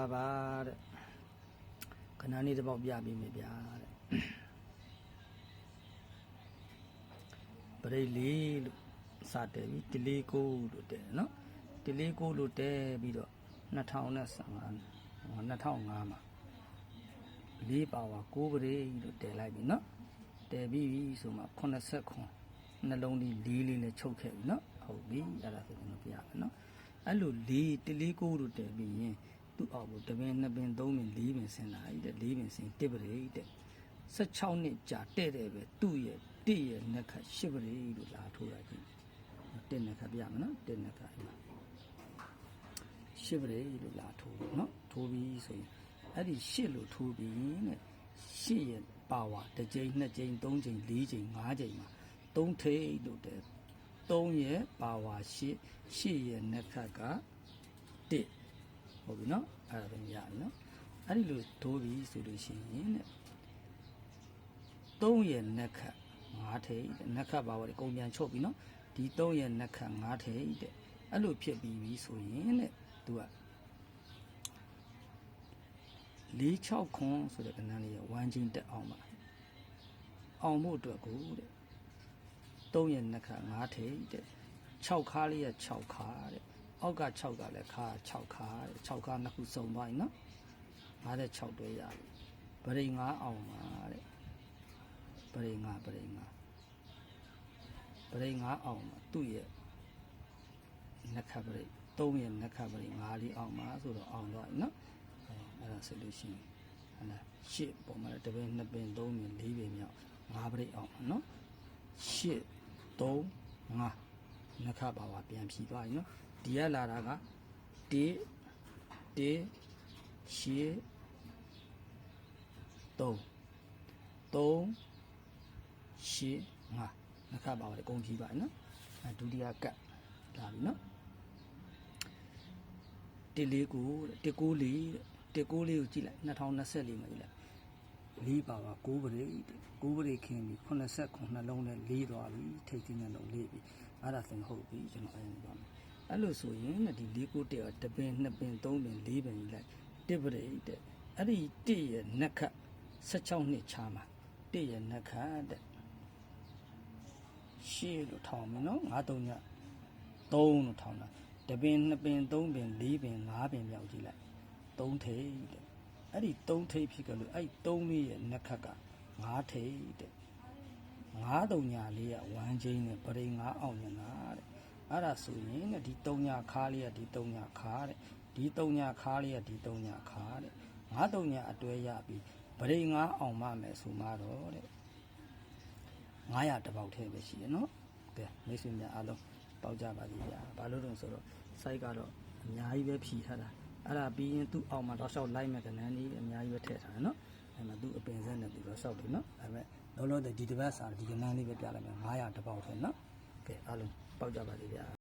လာပါတဲ့ခဏလေးတစ်ပေါက်ပြပေးမယ်ဗျာတဲ့ပရိတ်လေးလို့စတယ်ပြီတလေးကိုလို့တဲ့နော်တလေးကိုလို့တဲပြီးတော့2015 2005မှာလေးပါဝါ6ပရိတ်လို့တဲလိုက်ပြီနော်တဲပြီးပြီဆိုမှ80ခွန်နှလုံးလေးလေးလေးနဲ့ချုပ်ခဲ့ပြီနော်ဟုတ်ပြီအဲ့ဒါဆိုကျွန်တော်ပြရမယ်နော်အဲ့လိုလေးတလေးကိုလို့တဲပြီးရင် သူ့အောက်ကိုတပင်နှစ်ပင်သုံးပင်လေးပင်ဆင်လာပြီတဲ့လေးပင်ဆင်တစ်ပရိတ်တဲ့16နှစ်ကြာတဲ့တဲ့ပဲသူ့ရဲ့တိရဲ့နှက်ခတ်ရှစ်ပရိတ်လို့လာထိုးရကြည့်တဲ့နှက်ခတ်ပြမယ်နော်တဲ့နှက်ခတ်အဲ့မှာရှစ်ပရိလို့လာထိုးတယ်နော်ထိုးပြီးဆိုရင်အဲ့ဒီရှစ်လို့ထိုးပြီးတဲ့ရှစ်ရဲ့ပါဝါတစ်ကြိမ်နှစ်ကြိမ်သုံးကြိမ်လေးကြိမ်ငါးကြိမ်မှာသုံးထိပ်လို့တဲ့သုံးရဲ့ပါဝါရှစ်ရှစ်ရဲ့နှက်ခတ်ကတစ် ဟုတ်ပြီနော်အဲ့ဒါပဲရပြီနော်အဲ့ဒီလိုထိုးပြီးဆိုလို့ရှိရင်တဲ့သုံးရဲ့နှက်ခတ်ငါးထိပ်တဲ့နှက်ခတ်ပါဝါတွေကုန်ပြန်ချုပ်ပြီနော်ဒီသုံးရဲ့နှက်ခတ်ငါးထိပ်တဲ့အဲ့လိုဖြစ်ပြီးပြီဆိုရင်တဲ့သူက46ခွန်ဆိုတဲ့ကဏ္ဍလေးရဝမ်းချင်းတက်အောင်ပါအောင်ဖို့အတွက်ကိုတဲ့3ရဲ့နှစ်ခါ5ထိပ်တဲ့6ခါလေးရ6ခါတဲ့ အောက်က6ကလည်းခါ6ခါတဲ့6ခါနှစ်ခုစုံသွားပြီနော်5တဲ့6တွဲရပြီပရိငါအောင်ပါတဲ့ပရိငါပရိငါပရိငါအောင်ပါသူ့ရဲ့နှစ်ခါပရိ3ရဲ့နှစ်ခါပရိ5လေးအောင်ပါဆိုတော့အောင်သွားပြီနော်အဲအဲ့ဒါဆိုလို့ရှိရင်ဟလာရှစ်ပုံမှာတပင်းနှစ်ပင်သုံးပင်လေးပင်မြောက်5ပရိအောင်ပါနော်ရှစ်3 5 နှစ်ခါပါပါပြန်ဖြီသွားပြီနော်ဒီကလာတာက1 1ရှစ်3 3ရှစ်5နှစ်ခါပါပါတယ်အကုန်ဖြီပါနော်အဲဒုတိယကတ်လာပြီနော်တစ်လေးကိုတစ်ကိုးလေးတစ်ကိုးလေးကိုကြည့်လိုက်2024မှာကြည့်လိုက်လေးပါပါ6ပရိ6ပရိခင်းပြီ89နှလုံးနဲ့လေးသွားပြီထိတ်သိနှလုံးလေးပြီ အဲ့ဒါဆိုရင်ဟုတ်ပြီကျွန်တော်အဲ့ဒါပါမယ်အဲ့လိုဆိုရင်တဲ့ဒီလေးကိုတဲ့တပင်နှစ်ပင်သုံးပင်လေးပင်ကြီးလိုက်တစ်ပရိတဲ့အဲ့ဒီတစ်ရဲ့နက်ခတ်16နှစ်ချာမှာတစ်ရဲ့နက်ခတ်တဲ့ရှေ့လို့ထောင်းမယ်နော်93ည3လို့ထောင်းတာတပင်နှစ်ပင်သုံးပင်လေးပင်ငါးပင်မြောက်ကြည့်လိုက်သုံးထိပ်တဲ့အဲ့ဒီသုံးထိပ်ဖြစ်ကြလို့အဲ့ဒီသုံးလေးရဲ့နှက်ခတ်ကငါးထိပ်တဲ့ ငါးတုံညာလေးကဝမ်းချင်းနဲ့ပရိငါးအောင်ညာတဲ့အဲ့ဒါဆိုရင်တဲ့ဒီတုံညာခါလေးကဒီတုံညာခါတဲ့ဒီတုံညာခါလေးကဒီတုံညာခါတဲ့ငါးတုံညာအတွဲရပြီးပရိငါးအောင်မမယ်ဆိုမှတော့တဲ့900တပေါက်ထဲပဲရှိရနော်ကဲမိတ်ဆွေများအားလုံးပေါက်ကြပါသေးဗျာဘာလို့လဲဆိုတော့ site ကတော့အများကြီးပဲဖြီထားတာအဲ့ဒါပြီးရင်သူ့အောက်မှာတော့လျှောက်လိုက်မဲ့ကဏ္ဍကြီးအများကြီးပဲထည့်ထားတယ်နော်အဲ့မှာသူ့အပင်ဆက်နဲ့သူတော့လျှောက်တယ်နော်အဲ့မဲ့ လုံးလုံးဒီတစ်ပတ်စာဒီကဏ္ဍလေးပဲပြလိုက်မယ်900တပေါက်ထဲနော်ကဲအားလုံးပေါက်ကြပါသေးဗျာ